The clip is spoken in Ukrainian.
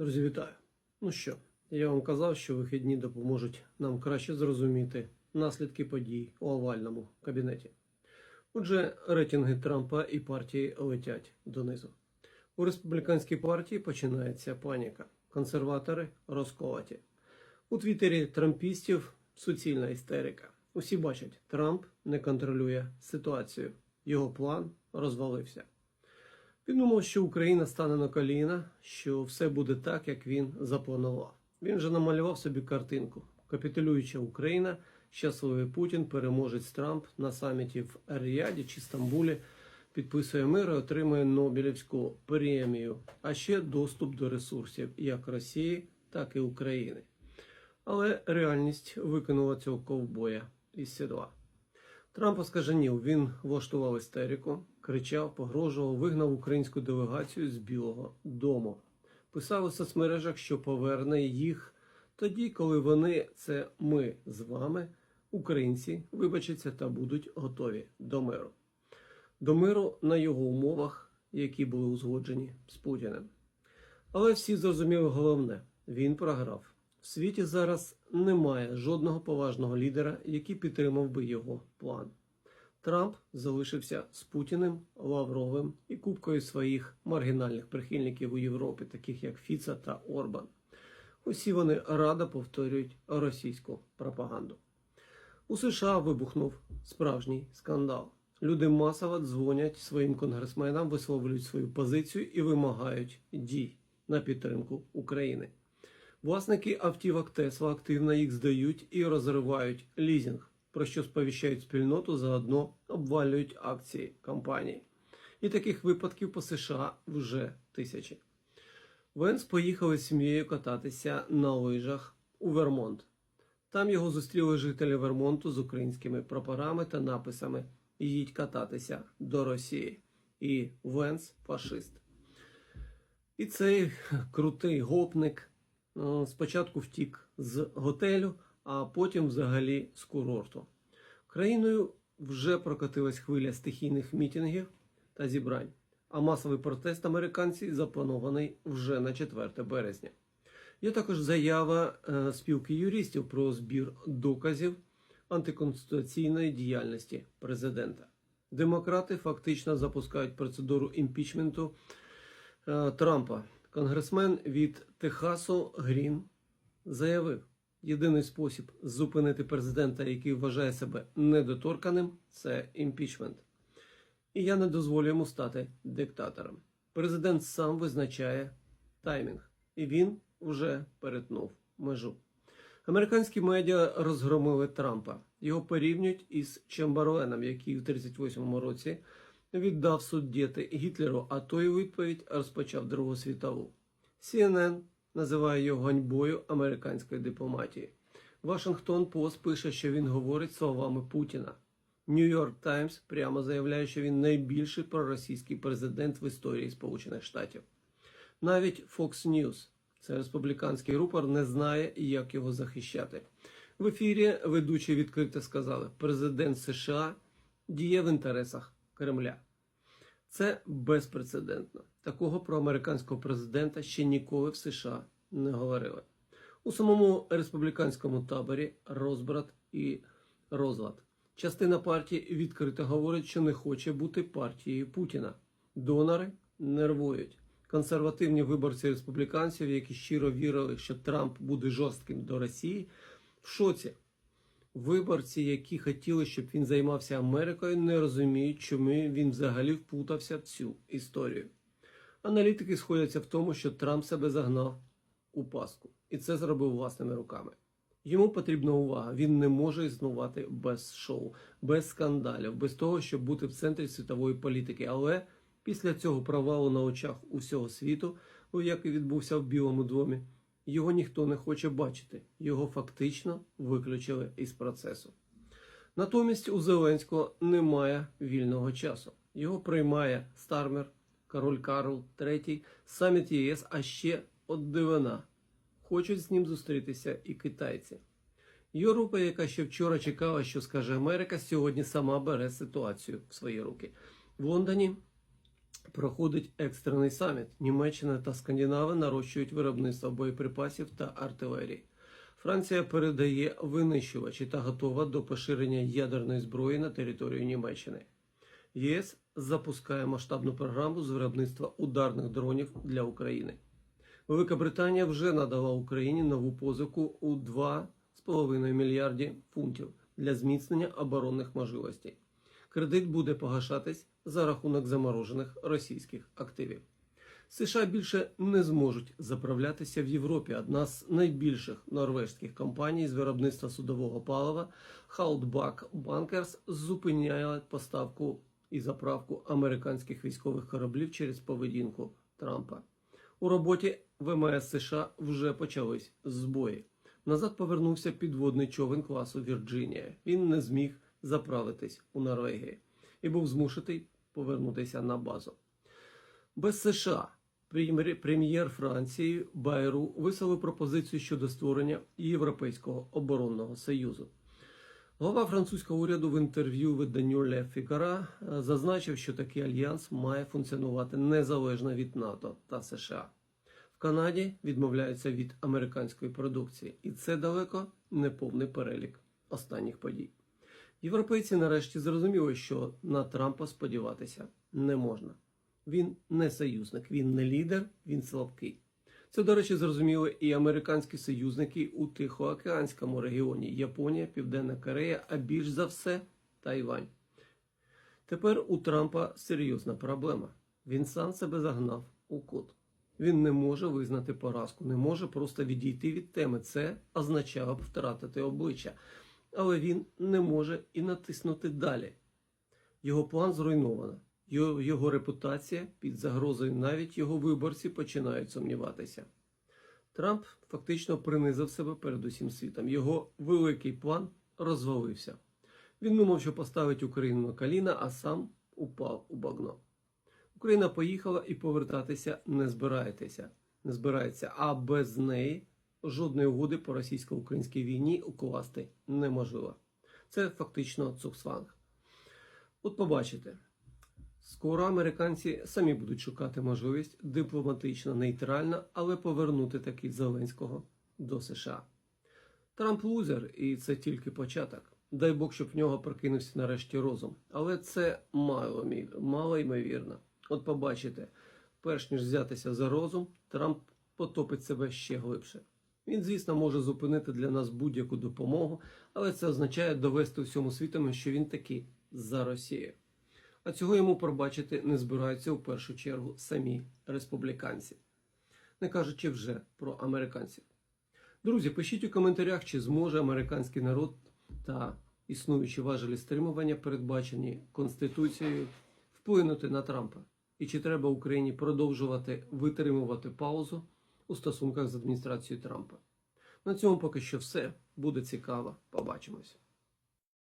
Друзі, вітаю! Ну що, я вам казав, що вихідні допоможуть нам краще зрозуміти наслідки подій у овальному кабінеті. Отже, рейтинги Трампа і партії летять донизу. У республіканській партії починається паніка. Консерватори розколоті. У твіттері трампістів суцільна істерика. Усі бачать, Трамп не контролює ситуацію. Його план розвалився. Він думав, що Україна стане на коліна, що все буде так, як він запланував. Він же намалював собі картинку. Капітулююча Україна, щасливий Путін, переможець Трамп на саміті в Ріаді чи Стамбулі, підписує мир і отримує Нобелівську премію, а ще доступ до ресурсів як Росії, так і України. Але реальність викинула цього ковбоя із сідла. Трамп оскаженів, він влаштував істерику, кричав, погрожував, вигнав українську делегацію з Білого Дому. Писав у соцмережах, що поверне їх тоді, коли вони, це ми з вами, українці, вибачаться та будуть готові до миру. До миру на його умовах, які були узгоджені з Путіним. Але всі зрозуміли головне: він програв. В світі зараз немає жодного поважного лідера, який підтримав би його план. Трамп залишився з Путіним, Лавровим і купкою своїх маргінальних прихильників у Європі, таких як Фіца та Орбан. Усі вони радо повторюють російську пропаганду. У США вибухнув справжній скандал. Люди масово дзвонять своїм конгресменам, висловлюють свою позицію і вимагають дій на підтримку України. Власники автівок Тесла активно їх здають і розривають лізинг, про що сповіщають спільноту, заодно обвалюють акції компанії. І таких випадків по США вже тисячі. Венс поїхав із сім'єю кататися на лижах у Вермонт. Там його зустріли жителі Вермонту з українськими прапорами та написами Їдь кататися до Росії. І Венс фашист. І цей крутий гопник е, спочатку втік з готелю, а потім взагалі з курорту. Країною вже прокотилась хвиля стихійних мітингів та зібрань, а масовий протест американців запланований вже на 4 березня. Є також заява е, спілки юристів про збір доказів антиконституційної діяльності президента. Демократи фактично запускають процедуру імпічменту е, Трампа. Конгресмен від Техасу Грін заявив: єдиний спосіб зупинити президента, який вважає себе недоторканим, це імпічмент. І я не дозволю йому стати диктатором. Президент сам визначає таймінг, і він вже перетнув межу. Американські медіа розгромили Трампа. Його порівнюють із Чемберленом, який в 38-му році віддав суддєти Гітлеру, а той у відповідь розпочав Другу світову. CNN називає його ганьбою американської дипломатії. Вашингтон Пост пише, що він говорить словами Путіна. Нью-Йорк Таймс прямо заявляє, що він найбільший проросійський президент в історії Сполучених Штатів. Навіть Fox News, це республіканський рупор, не знає, як його захищати. В ефірі ведучі відкрито сказали, президент США діє в інтересах Кремля. Це безпрецедентно. Такого про американського президента ще ніколи в США не говорили. У самому республіканському таборі розбрат і розлад. Частина партії відкрито говорить, що не хоче бути партією Путіна. Донори нервують. Консервативні виборці республіканців, які щиро вірили, що Трамп буде жорстким до Росії, в шоці. Виборці, які хотіли, щоб він займався Америкою, не розуміють, чому він взагалі вплутався в цю історію. Аналітики сходяться в тому, що Трамп себе загнав у паску, і це зробив власними руками. Йому потрібна увага. Він не може існувати без шоу, без скандалів, без того, щоб бути в центрі світової політики. Але після цього провалу на очах усього світу, який відбувся в Білому домі, його ніхто не хоче бачити. Його фактично виключили із процесу. Натомість у Зеленського немає вільного часу. Його приймає Стармер, король Карл III, саміт ЄС, а ще от дивина. Хочуть з ним зустрітися і китайці. Європа, яка ще вчора чекала, що скаже Америка, сьогодні сама бере ситуацію в свої руки. В Лондоні проходить екстрений саміт. Німеччина та Скандинави нарощують виробництво боєприпасів та артилерії. Франція передає винищувачі та готова до поширення ядерної зброї на територію Німеччини. ЄС запускає масштабну програму з виробництва ударних дронів для України. Велика Британія вже надала Україні нову позику у 2,5 мільярді фунтів для зміцнення оборонних можливостей. Кредит буде погашатись за рахунок заморожених російських активів. США більше не зможуть заправлятися в Європі. Одна з найбільших норвежських компаній з виробництва судового палива Haltbach Bankers зупиняє поставку і заправку американських військових кораблів через поведінку Трампа. У роботі ВМС США вже почались збої. Назад повернувся підводний човен класу Вірджинія. Він не зміг заправитись у Норвегії і був змушений повернутися на базу. Без США прем'єр- Франції Байру висловив пропозицію щодо створення Європейського оборонного союзу. Голова французького уряду в інтерв'ю виданню Le Figaro е, зазначив, що такий альянс має функціонувати незалежно від НАТО та США. В Канаді відмовляються від американської продукції, і це далеко не повний перелік останніх подій. Європейці нарешті зрозуміли, що на Трампа сподіватися не можна. Він не союзник, він не лідер, він слабкий. Це, до речі, зрозуміли і американські союзники у Тихоокеанському регіоні Японія, Південна Корея, а більш за все Тайвань. Тепер у Трампа серйозна проблема. Він сам себе загнав у кут. Він не може визнати поразку, не може просто відійти від теми. Це означало б втратити обличчя. Але він не може і натиснути далі. Його план зруйновано. Його, репутація під загрозою навіть його виборці починають сумніватися. Трамп фактично принизив себе перед усім світом. Його великий план розвалився. Він думав, що поставить Україну на коліна, а сам упав у багно. Україна поїхала і повертатися не збирається, не збирається, а без неї жодної угоди по російсько-українській війні укласти неможливо. Це фактично цуксванг. От побачите, скоро американці самі будуть шукати можливість дипломатично, нейтрально, але повернути таки Зеленського до США. Трамп лузер, і це тільки початок. Дай Бог, щоб в нього прокинувся нарешті розум. Але це мало, мало ймовірно. От побачите, перш ніж взятися за розум, Трамп потопить себе ще глибше. Він, звісно, може зупинити для нас будь-яку допомогу, але це означає довести всьому світу, що він таки за Росію. А цього йому пробачити не збираються у першу чергу самі республіканці, не кажучи вже про американців. Друзі, пишіть у коментарях, чи зможе американський народ та існуючі важелі стримування, передбачені Конституцією, вплинути на Трампа. І чи треба Україні продовжувати витримувати паузу у стосунках з адміністрацією Трампа? На цьому поки що все. Буде цікаво. Побачимось.